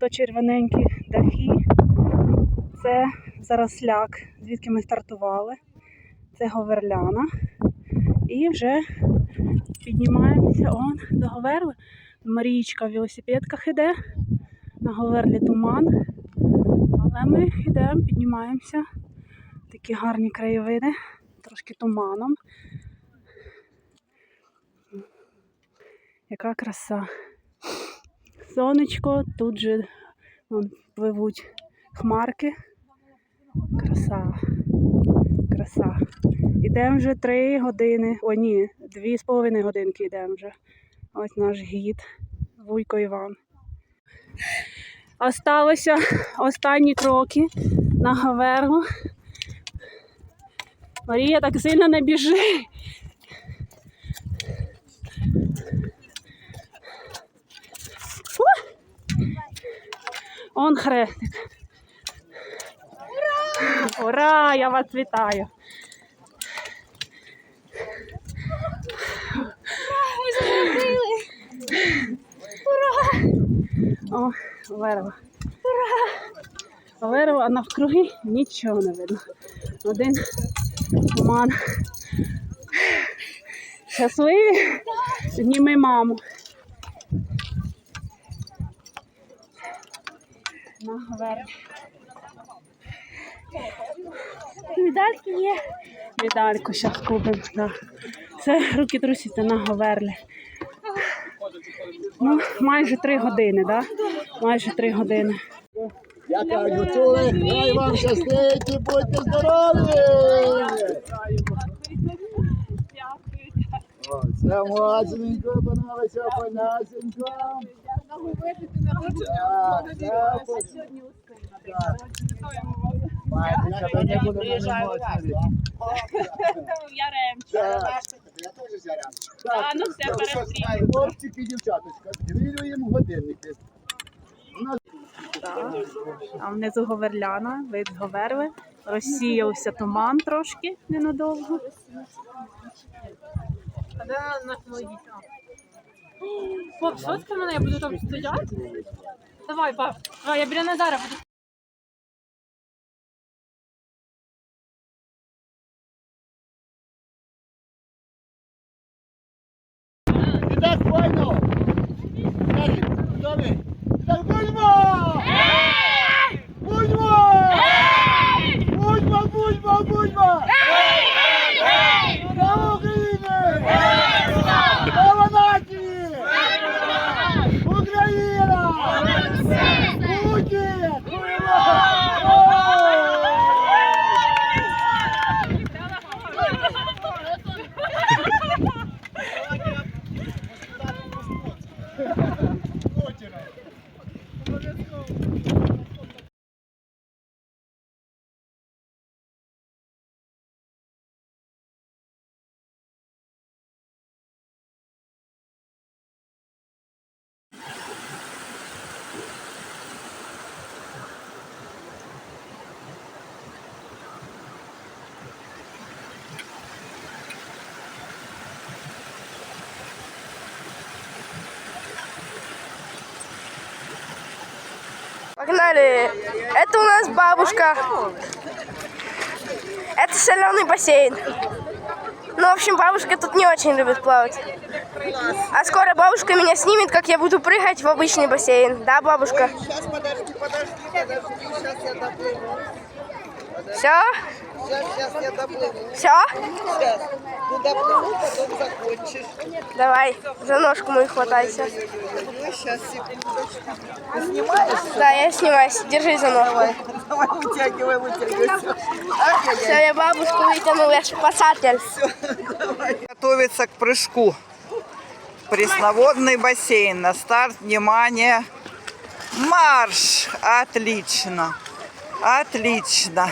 ото червоненькі дахи. Це заросляк, звідки ми стартували. Це Говерляна. І вже піднімаємося он до Говерли. Марічка в велосипедках іде. На Говерлі туман. Але ми йдемо, піднімаємося. Такі гарні краєвиди, трошки туманом. Яка краса. Сонечко, тут же вон, пливуть хмарки. Краса. Краса. Ідемо вже три години. О, ні, дві з половиною годинки йдемо вже. Ось наш гід, Вуйко Іван. Осталося останні кроки на Гавергу. Марія так сильно не біжи. Он хрестик. Ура! Ура! Я вас вітаю. Ми зробили! Ура! О, Верва. Ура! Верва, а навкруги нічого не видно. Один туман. Щасливі? Зніми маму. На Верву. Медальки є. Медальку зараз купимо. Да. Це руки трусяться на Говерлі. Ну, майже три години, так? Да? Майже три години. Я кажу, чули, хай вам щастить і будьте здорові! О, Це мацненько, паналися, панасенько. Тебе не буде мене моцнити. Так. А, ну все, перестрілюй. Хлопчики і дівчаточка, двірюємо годинники. А внизу Говерляна, вид з Говерли. Розсіявся туман трошки ненадовго. Пап, сфоткай мене, я буду там стояти. Давай, пап. А, я біля Назара буду. Так файно! Так, Добре! Так будьмо! Будьмо! Будьмо, будьмо, будьмо! Обов'язково. Погнали! Это у нас бабушка. Это соленый бассейн. Ну, в общем, бабушка тут не очень любит плавать. А скоро бабушка меня снимет, как я буду прыгать в обычный бассейн. Да, бабушка? Сейчас, подожди, подожди, подожди, сейчас я доплыву. Все? Сейчас, сейчас я доплыву. Все? Сейчас. Ты доплыву, потом закончишь. Давай, за ножку мою хватайся. Ой, сейчас, секундочку. Ты снимаешь? Да, я снимаюсь. Держи за ножку. Давай, давай, вытягивай, вытягивай. Все. Все, я бабушку вытянул, я спасатель. Готовится к прыжку. Пресноводный бассейн. На старт, внимание. Марш! Отлично. Отлично.